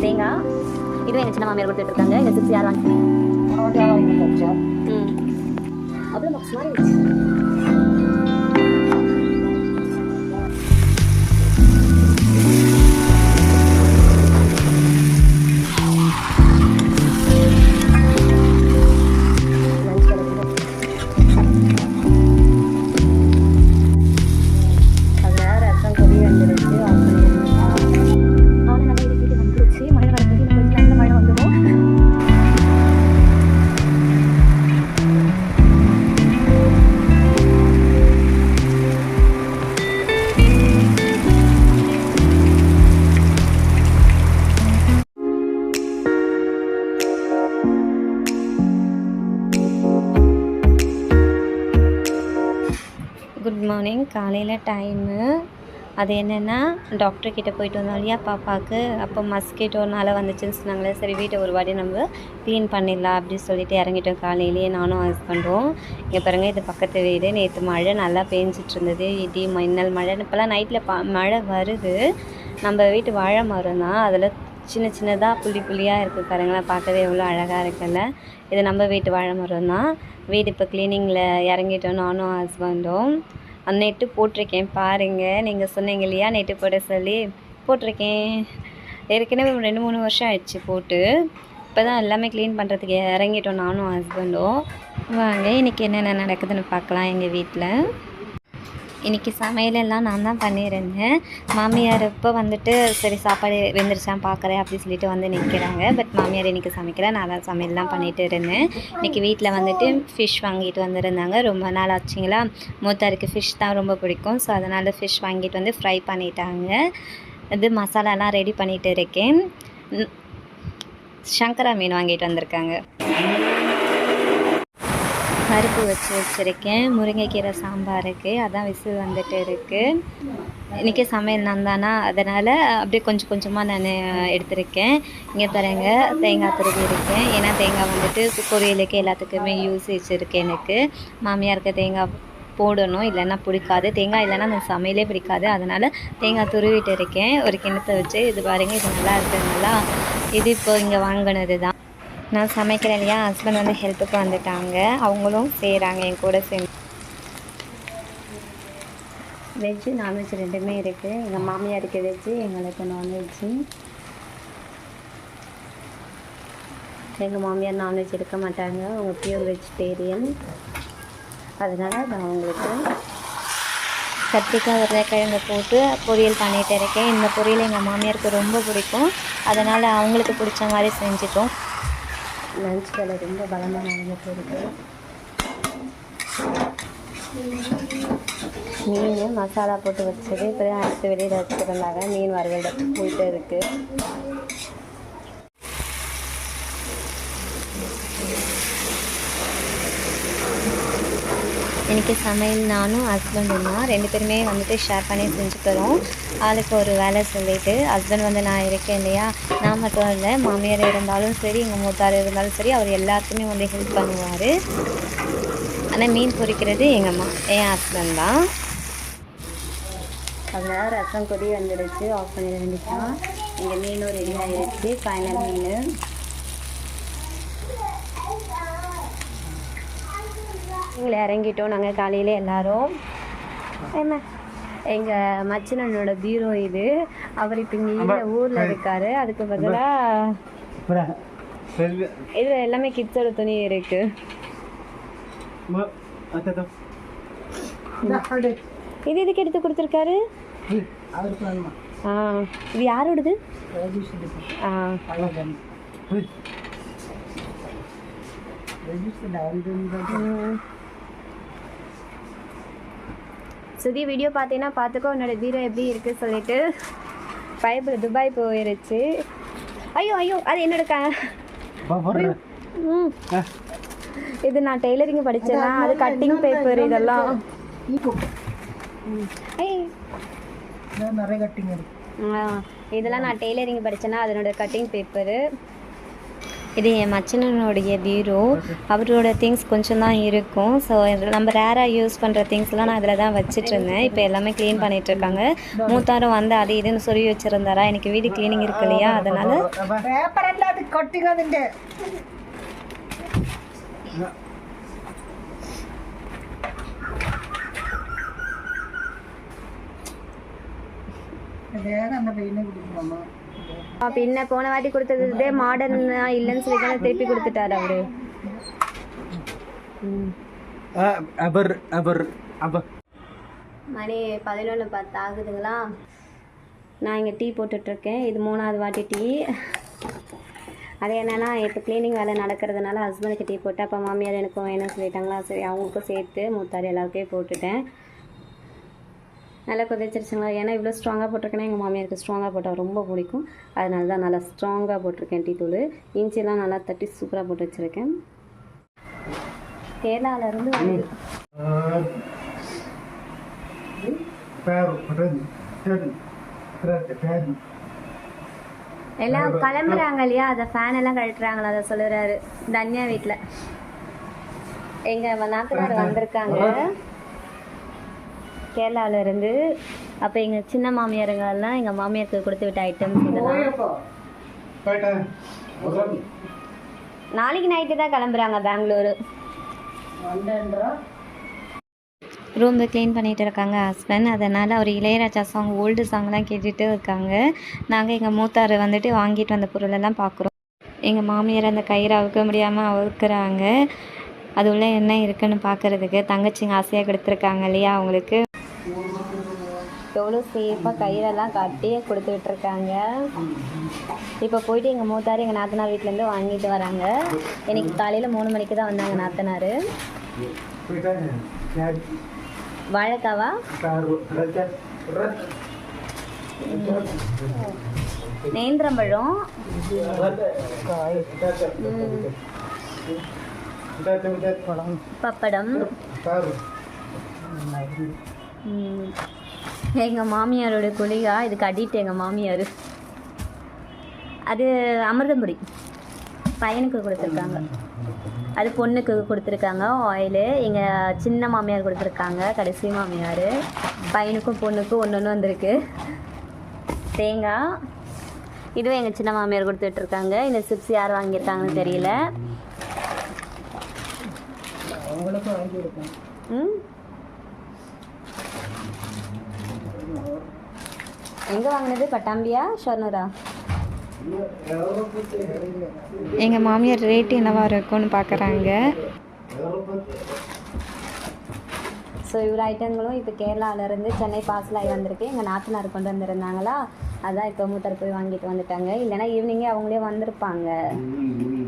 தேங்காய் இதுவும் எங்கள் சின்ன மாமியார் கொடுத்துட்டு இருக்காங்க எங்கள் சிக்ஸ் யார் வாங்கி ம். அவ்வளோ குட் மார்னிங். காலையில் டைமு அது என்னென்னா டாக்டர்கிட்ட போயிட்டு வந்தோம் இல்லையா பாப்பாவுக்கு அப்போ மஸ்கிட்டோனால வந்துச்சுன்னு சொன்னாங்களே சரி வீட்டை ஒரு வாட்டி நம்ம க்ளீன் பண்ணிடலாம் அப்படின்னு சொல்லிட்டு இறங்கிட்டோம் காலையிலேயே. நானும் ஹஸ்பண்டும் இங்கே பாருங்கள் இது பக்கத்து வீடு. நேற்று மழை நல்லா பேஞ்சிட்டு இருந்தது. இடி மின்னல் மழை. இப்போல்லாம் நைட்டில் பா மழை வருது. நம்ம வீட்டு வாழை மரம் தான். அதில் சின்ன சின்னதாக புள்ளி புள்ளியாக இருக்குது பாருங்களேன். பார்க்கவே எவ்வளோ அழகாக இருக்குல்ல. இது நம்ம வீட்டு வாழை மரம் தான். வீடு இப்போ க்ளீனிங்கில் இறங்கிட்டோம். நானும் ஹஸ்பண்டும் நெட்டு போட்டிருக்கேன் பாருங்கள் நீங்கள் சொன்னீங்க இல்லையா? நெட்டு போட சொல்லி போட்டிருக்கேன். ஏற்கனவே ரெண்டு மூணு வருஷம் ஆயிடுச்சு போட்டு. இப்போ தான் எல்லாமே க்ளீன் பண்ணுறதுக்கு இறங்கிட்டோம் நானும் ஹஸ்பண்டும் வாங்க இன்றைக்கி என்னென்ன நடக்குதுன்னு பார்க்கலாம் எங்கள் வீட்டில் இன்றைக்கி சமையலெல்லாம் நான் தான் பண்ணியிருந்தேன். மாமியார் இப்போ வந்துட்டு சரி சாப்பாடு வெந்துருச்சான் பார்க்குறேன் அப்படி சொல்லிட்டு வந்து நிற்கிறாங்க பட் மாமியார் இன்றைக்கி சமைக்கல. நான் தான் சமையல்லாம் பண்ணிகிட்டு இருந்தேன். இன்றைக்கி வீட்டில் வந்துட்டு ஃபிஷ் வாங்கிட்டு வந்திருந்தாங்க. ரொம்ப நாள் ஆச்சுங்களா? மூத்தாருக்கு ஃபிஷ் தான் ரொம்ப பிடிக்கும். ஸோ அதனால் ஃபிஷ் வாங்கிட்டு வந்து ஃப்ரை பண்ணிட்டாங்க. இது மசாலாலாம் ரெடி பண்ணிகிட்டு இருக்கேன். சங்கரா மீன் வாங்கிட்டு வந்திருக்காங்க. பருப்பு வச்சு வச்சுருக்கேன். முருங்கைக்கீரை சாம்பாருக்கு அதான் விசில் வந்துட்டு இருக்குது இன்றைக்கி சமையல் நான் தானா? அதனால் அப்படியே கொஞ்சம் கொஞ்சமாக நான் எடுத்திருக்கேன். இங்கே பாருங்க தேங்காய் துருவி இருக்கேன் ஏன்னா தேங்காய் வந்துட்டு பொரியலுக்கு எல்லாத்துக்குமே யூசேஜ் இருக்குது எனக்கு. மாமியாருக்கு தேங்காய் போடணும் இல்லைன்னா பிடிக்காது. தேங்காய் இல்லைன்னா அந்த சமையலே பிடிக்காது. அதனால் தேங்காய் துருவிட்டு இருக்கேன். ஒரு கிணத்தை வச்சு இது பாருங்கள் இது நல்லா இருக்குங்களா இது இப்போ இங்கே வாங்கினது தான் நான் சமைக்கிறேன் இல்லையா? ஹஸ்பண்ட் வந்து ஹெல்ப்புக்கு வந்துட்டாங்க. அவங்களும் செய்கிறாங்க என் கூட சேர்ந்து. வெஜ்ஜு நான்வெஜ் ரெண்டுமே இருக்குது எங்கள் மாமியாருக்கு வெஜ்ஜு எங்களுக்கு நான்வெஜ்ஜு எங்கள் மாமியார் நான்வெஜ் எடுக்க மாட்டாங்க. அவங்க பியூர் வெஜிடேரியன் அதனால் நான் அவங்களுக்கு கத்திரிக்காய் உருளைக்கிழங்கு போட்டு பொரியல் பண்ணிகிட்டு இருக்கேன். இந்த பொரியல் எங்கள் மாமியாருக்கு ரொம்ப பிடிக்கும். அதனால் அவங்களுக்கு பிடிச்ச மாதிரி செஞ்சுட்டோம். லஞ்ச் வேலை ரொம்ப பலமாக நடந்துட்டு இருக்கு மீன் மசாலா போட்டு வச்சது. இப்போ அடுத்து வெளியில் வச்சுருந்தாங்க. மீன் வறுவல் போயிட்டு இருக்குது இன்றைக்கி சமையல் நானும் ஹஸ்பண்டும் தான். ரெண்டு பேருமே வந்துட்டு ஷேர் பண்ணி செஞ்சுக்கிறோம். ஆளுக்கு ஒரு வேலை சொல்லிவிட்டு ஹஸ்பண்ட் வந்து நான் இருக்கேன் இல்லையா? நான் மட்டும் இல்லை மாமியார் இருந்தாலும் சரி எங்கள் மூத்தார் இருந்தாலும் சரி அவர் எல்லாத்துக்குமே வந்து ஹெல்ப் பண்ணுவார். ஆனால் மீன் பொறிக்கிறது எங்கள் அம்மா என் ஹஸ்பண்ட் தான். அதில் ரசம் கொதி வந்துடுச்சு ஆஃப் பண்ணி வேண்டியதான் எங்கள் மீனும் ரெடி ஆகிடுச்சு ஃபைனல் மீன். இங்கே இறங்கிட்டோம். நாங்கள் காலையில் எல்லாரும். என்ன? எங்கள் மச்சினனோட பீரோ இது. அவர் இப்போ இங்கே இல்லை ஊரில் இருக்காரு. அதுக்கு பதிலாக இதில் எல்லாமே கிட்ஸோட துணி இருக்கு. இது எதுக்கு எடுத்து கொடுத்துருக்காரு? ஆ இது யாரோடது? ஆ. ம். சுதி வீடியோ பார்த்தீங்கன்னா பார்த்துக்கோ உன்னோட பீரோ எப்படி இருக்கு சொல்லிட்டு பைபிள் துபாய் போயிருச்சு. ஐயோ ஐயோ அது என்னோட க ம். இது நான் டெய்லரிங் படிச்சேனா? அது கட்டிங் பேப்பர் இதெல்லாம். இதெல்லாம் நான் டெய்லரிங் படித்தேன்னா அதனோட கட்டிங் பேப்பரு இது என் மச்சனனுடைய பீரோ அவரோட திங்ஸ் கொஞ்சம் தான் இருக்கும் ஸோ நம்ம ரேராக யூஸ் பண்ணுற திங்ஸ்லாம் நான் அதில் தான் வச்சுட்டு இருந்தேன் இப்போ எல்லாமே க்ளீன் பண்ணிட்டு இருக்காங்க மூத்தாரும் வந்து அது இதுன்னு சொல்லி வச்சுருந்தாரா எனக்கு வீடு க்ளீனிங் இருக்கு இல்லையா அதனால் പേപ്പർ അല്ല അത് കൊട്ടിങ് അതിന്റെ വേഗം എന്താ പെയിനെ കുടിക്കണം பின்ன போன வாட்டி கொடுத்தது இதே மாடர்ன் இல்லைன்னு சொல்லி தானே திருப்பி கொடுத்துட்டாரு அவரு. அவர் அவர் அவர். மணி பதினொன்று பத்து ஆகுதுங்களா? நான் இங்கே டீ போட்டுட்ருக்கேன். இது மூணாவது வாட்டி டீ. அது என்னென்னா இப்போ க்ளீனிங் வேலை நடக்கிறதுனால ஹஸ்பண்டுக்கு டீ போட்டு அப்போ மாமியார் எனக்கும் வேணும்னு சொல்லிட்டாங்களா? சரி அவங்களுக்கும் சேர்த்து மூத்தார் எல்லாருக்கே போட்டுட்டேன். நல்லா கொதிச்சிருச்சுங்களா ஏன்னா இவ்வளோ ஸ்ட்ராங்காக போட்டிருக்கேன்னா எங்கள் மாமியாருக்கு ஸ்ட்ராங்காக போட்டால் ரொம்ப பிடிக்கும். அதனால தான் நல்லா ஸ்ட்ராங்காக போட்டிருக்கேன் டீ தூள். இஞ்சிலாம் நல்லா தட்டி சூப்பராக போட்டு வச்சுருக்கேன். கேரளாவிலேருந்து எல்லாம் கிளம்புறாங்க இல்லையா? அதை ஃபேன் எல்லாம் கழட்டுறாங்களா? அதை சொல்லுறாரு. தன்யா வீட்டில் எங்கள் நாத்தனார் வந்திருக்காங்க. கேரளால இருந்து அப்போ எங்கள் சின்ன மாமியாருங்கெல்லாம் எங்கள் மாமியாருக்கு கொடுத்து விட்ட ஐட்டம்ஸ் இதெல்லாம். நாளைக்கு நைட்டு தான் கிளம்புறாங்க பெங்களூரு. ரூம் க்ளீன் பண்ணிகிட்டு இருக்காங்க ஹஸ்பண்ட் அதனால் அவர் இளையராஜா சாங் ஓல்டு சாங்லாம் கேட்டுட்டு இருக்காங்க. நாங்கள் எங்கள் மூத்தார் வந்துட்டு வாங்கிட்டு வந்த பொருளெல்லாம் பார்க்குறோம் எங்கள் மாமியார் அந்த கயிறை அவுக்க முடியாமல் அவுக்குறாங்க. அது உள்ள என்ன இருக்குன்னு பார்க்கறதுக்கு தங்கச்சிங்க ஆசையாக கொடுத்துருக்காங்க இல்லையா அவங்களுக்கு? எவ்வளோ சேஃபாக கயிறெல்லாம் கட்டி கொடுத்து விட்டுருக்காங்க இப்போ போயிட்டு எங்கள் மூத்தார் எங்கள் நாத்தனார் வீட்டிலேருந்து வாங்கிட்டு வராங்க. இன்னைக்கு காலையில் மூணு மணிக்கு தான் வந்தாங்க நாத்தனார். வாழைக்காவா? நேந்திரம்பழம். பப்படம். ம். எங்க மாமியாரோட குளிகா இதுக்கு அடிட்டு எங்க மாமியார். அது அமிர்தம்புடி பையனுக்கு கொடுத்துருக்காங்க. அது பொண்ணுக்கு கொடுத்துருக்காங்க. ஆயிலு எங்கள் சின்ன மாமியார் கொடுத்துருக்காங்க. கடைசி மாமியார். பையனுக்கும் பொண்ணுக்கும் ஒன்று ஒன்று வந்திருக்கு. தேங்காய் இதுவும் எங்கள் சின்ன மாமியார் கொடுத்துட்ருக்காங்க. இந்த சிப்ஸ் யார் வாங்கியிருக்காங்கன்னு தெரியல. ம்? எங்கே வாங்கினது? பட்டாம்பியா? ஷொர்னூரா? எங்கள் மாமியார் ரேட் என்னவா இருக்கும்னு பார்க்குறாங்க ஸோ இவ்வளோ ஐட்டங்களும் இப்போ கேரளாவிலேருந்து சென்னை பார்சல் ஆகி வந்திருக்கு. எங்கள் நாத்தனார் கொண்டு வந்திருந்தாங்களா? அதான் இப்போ மூத்தர் போய் வாங்கிட்டு வந்துட்டாங்க. இல்லைன்னா ஈவினிங்கே அவங்களே வந்திருப்பாங்க.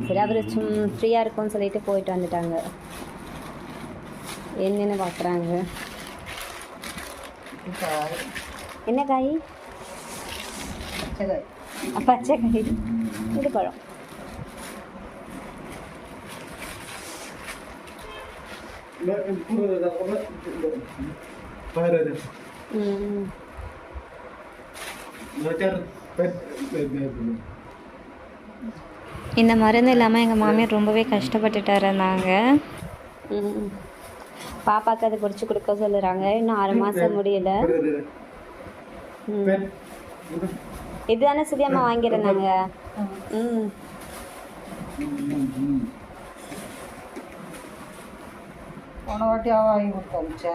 சரி அவர் சும் ஃப்ரீயாக இருக்கும்னு சொல்லிட்டு போயிட்டு வந்துட்டாங்க. என்னென்னு பார்க்குறாங்க என்ன காய்? பச்சை காய் இது பழம் இந்த மருந்து இல்லாமல் எங்கள் மாமியார் ரொம்பவே கஷ்டப்பட்டுட்டு இருந்தாங்க. பாப்பாக்கு அது பிடிச்சி கொடுக்க சொல்லுறாங்க இன்னும் ஆறு மாதம் முடியல. இதுதானே சுதியம்மா வாங்கியிருந்தாங்க? ம். போன வாட்டி அவ வாங்கி கொடுத்து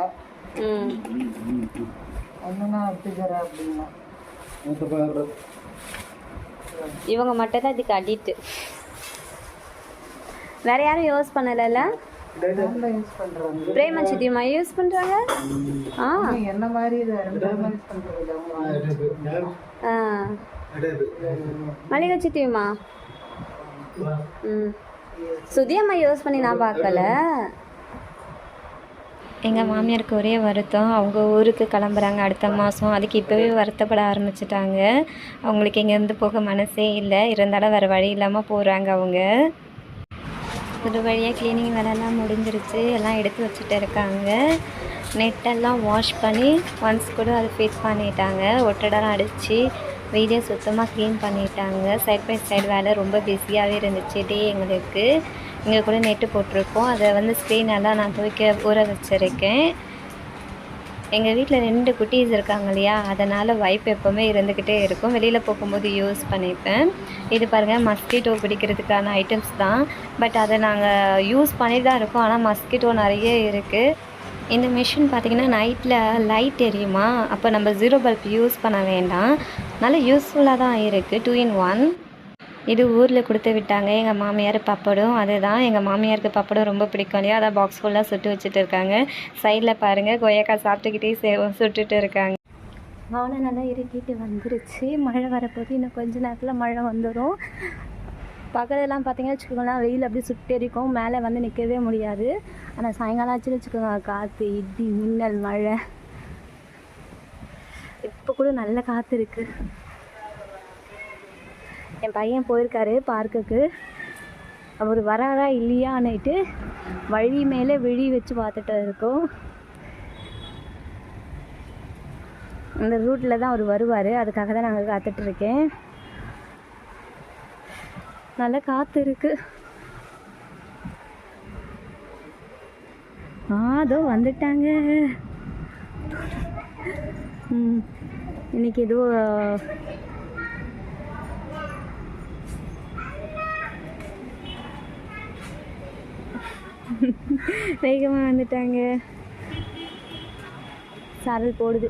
ம். ஒன்றுனா எடுத்துக்கிற அப்படின்னா. இவங்க மட்டும் தான் இதுக்கு அடிக்ட்டு. வேற யாரும் யூஸ் பண்ணலைல்ல? யூஸ் பண்ணுறாங்க பிரேமன் சித்தியம்மா யூஸ் பண்ணுறாங்க ஆ. என்ன மாதிரி இது ரெண்டு யூஸ் மளிகை ஆ ம். சுதியம்மா யூஸ் பண்ணி நான் பார்க்கல. எங்கள் மாமியாருக்கு ஒரே வருத்தம். அவங்க ஊருக்கு கிளம்புறாங்க அடுத்த மாதம் அதுக்கு இப்போவே வருத்தப்பட ஆரம்பிச்சிட்டாங்க. அவங்களுக்கு இங்கேருந்து போக மனசே இல்லை. இருந்தாலும் வேறு வழி இல்லாமல் போகிறாங்க அவங்க. ஒரு வழியாக க்ளீனிங் வேலைலாம் முடிஞ்சிருச்சு. எல்லாம் எடுத்து வச்சுட்டு இருக்காங்க. நெட்டெல்லாம் வாஷ் பண்ணி ஒன்ஸ் கூட அது ஃபிட் பண்ணிட்டாங்க. ஒட்டடெல்லாம் அடித்து வீடியோ சுத்தமாக க்ளீன் பண்ணிட்டாங்க. சைட் பை சைடு வேலை ரொம்ப பிஸியாகவே இருந்துச்சு டே எங்களுக்கு. இங்கே கூட நெட்டு போட்டிருக்கோம். அதை வந்து ஸ்க்ரீன் எல்லாம் நான் துவைக்க ஊற வச்சுருக்கேன். எங்கள் வீட்டில் ரெண்டு குட்டீஸ் இருக்காங்க இல்லையா? அதனால் வைப் எப்போவுமே இருந்துக்கிட்டே இருக்கும். வெளியில் போகும்போது யூஸ் பண்ணிப்பேன். இது பாருங்கள் மஸ்கிட்டோ பிடிக்கிறதுக்கான ஐட்டம்ஸ் தான். பட் அதை நாங்கள் யூஸ் பண்ணிட்டு தான் இருக்கோம். ஆனால் மஸ்கிட்டோ நிறைய இருக்குது இந்த மிஷின் பார்த்திங்கன்னா நைட்டில் லைட் எரியுமா? அப்போ நம்ம ஜீரோ பல்ப் யூஸ் பண்ண வேண்டாம். நல்ல யூஸ்ஃபுல்லாக தான் இருக்குது டூ இன் ஒன் இது ஊரில் கொடுத்து விட்டாங்க. எங்கள் மாமியார் பப்படம் அதுதான். எங்கள் மாமியாருக்கு பப்படம் ரொம்ப பிடிக்கும் இல்லையா? அதான் பாக்ஸ் ஃபுல்லாக சுட்டு வச்சுட்டு இருக்காங்க. சைடில் பாருங்கள் கொய்யாக்காய் சாப்பிட்டுக்கிட்டே சே சுட்டுட்டு இருக்காங்க. வானம் நல்லா இறுக்கிட்டு வந்துருச்சு. மழை வரப்போது இன்னும் கொஞ்ச நேரத்தில் மழை வந்துடும் பகலெல்லாம் பார்த்தீங்கன்னா வச்சுக்கோங்களேன் வெயில் அப்படியே சுட்டெரிக்கும் மேலே வந்து நிற்கவே முடியாது. ஆனால் சாயங்காலம் ஆச்சுன்னு வச்சுக்கோங்க காற்று இடி மின்னல் மழை. இப்போ கூட நல்ல காற்று இருக்குது என் பையன் போயிருக்காரு பார்க்குக்கு. அவர் வராரா இல்லையான்னுட்டு வழி மேலே விழி வச்சு பார்த்துட்டு இருக்கோம். இந்த ரூட்டில் தான் அவர் வருவார். அதுக்காக தான் நாங்கள் காத்துட்ருக்கேன் நல்ல காற்று இருக்கு. அதோ வந்துட்டாங்க. இன்னைக்கு ஏதோ வேகமாக வந்துட்டாங்க. சாரல் போடுது.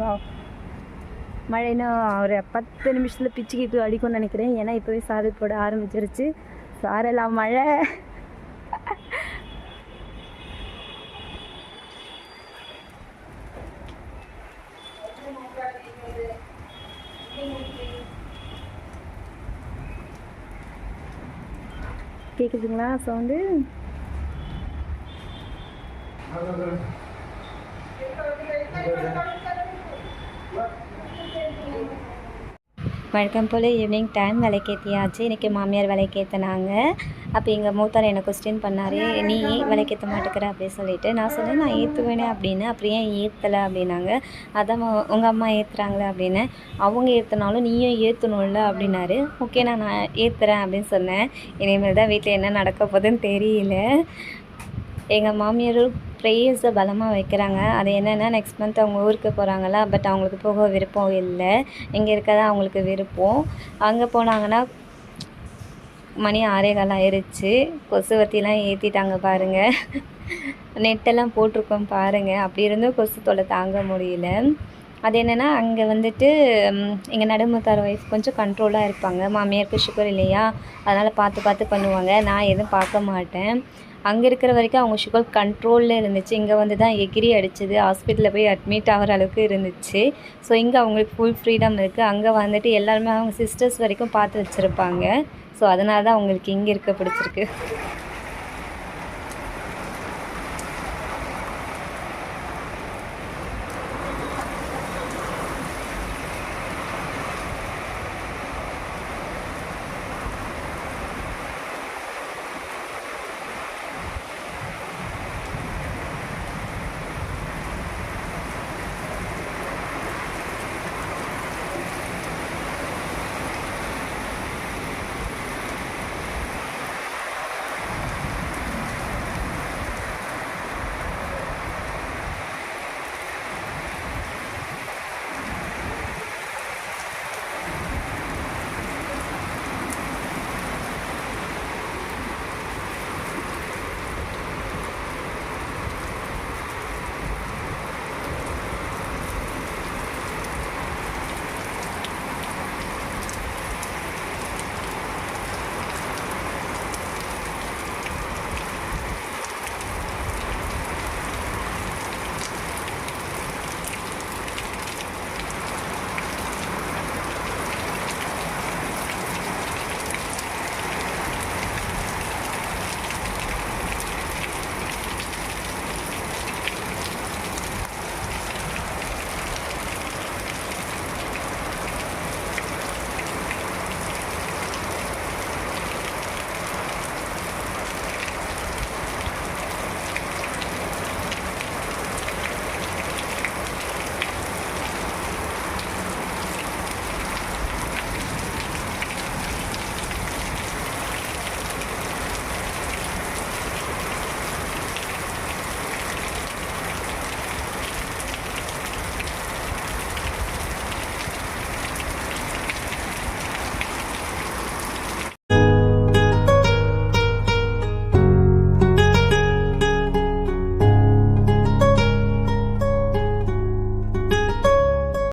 வா மழை இன்னும் ஒரு பத்து நிமிஷத்தில் பிச்சுக்கிட்டு அடிக்கும்னு நினைக்கிறேன். ஏன்னா இப்போவே சாரல் போட ஆரம்பிச்சிருச்சு. சாரலாம் மழை. கேட்குதுங்களா சவுண்டு? வழக்கம் போல் ஈவினிங் டைம் விலைக்கேற்றியாச்சு இன்றைக்கி மாமியார் விலைக்கேற்றினாங்க அப்போ எங்கள் மூத்தார் என்னை கொஸ்டின் பண்ணார்? நீ விலைக்கேற்ற மாட்டேக்கிற அப்படின்னு சொல்லிட்டு நான் சொன்னேன் நான் ஏற்றுவேனே அப்படின்னு. அப்புறம் ஏன் ஏற்றலை அப்படின்னாங்க. அதான் உங்கள் அம்மா ஏற்றுறாங்களே அப்படின்னு. அவங்க ஏற்றினாலும் நீயும் ஏற்றணும்ல அப்படின்னாரு. ஓகே நான் நான் ஏற்றுறேன் அப்படின்னு சொன்னேன். இனிமேல் தான் வீட்டில் என்ன நடக்க போகுதுன்னு தெரியல. எங்கள் மாமியார் ப்ரேயர்ஸை பலமாக வைக்கிறாங்க. அது என்னென்னா நெக்ஸ்ட் மந்த் அவங்க ஊருக்கு போகிறாங்களா பட் அவங்களுக்கு போக விருப்பம் இல்லை. இங்கே இருக்க தான் அவங்களுக்கு விருப்பம். அங்கே போனாங்கன்னா மணி ஆறே கால் ஆயிடுச்சு கொசுவத்திலாம் ஏற்றிட்டாங்க பாருங்கள் நெட்டெல்லாம் போட்டிருக்கோம் பாருங்கள் அப்படி இருந்தும் கொசு தொல்லை தாங்க முடியல. அது என்னென்னா அங்கே வந்துட்டு எங்கள் நடுமுத்தார் ஒய்ஃப் கொஞ்சம் கண்ட்ரோலாக இருப்பாங்க. மாமியாருக்கு சுகர் இல்லையா? அதனால் பார்த்து பார்த்து பண்ணுவாங்க. நான் எதுவும் பார்க்க மாட்டேன். அங்கே இருக்கிற வரைக்கும் அவங்க சுகர் கண்ட்ரோலில் இருந்துச்சு. இங்கே வந்து தான் எகிரி அடிச்சது. ஹாஸ்பிட்டலில் போய் அட்மிட் ஆகிற அளவுக்கு இருந்துச்சு. ஸோ இங்கே அவங்களுக்கு ஃபுல் ஃப்ரீடம் இருக்குது அங்கே வந்துட்டு எல்லாருமே அவங்க சிஸ்டர்ஸ் வரைக்கும் பார்த்து வச்சுருப்பாங்க. ஸோ அதனால தான் அவங்களுக்கு இங்கே இருக்க பிடிச்சிருக்கு.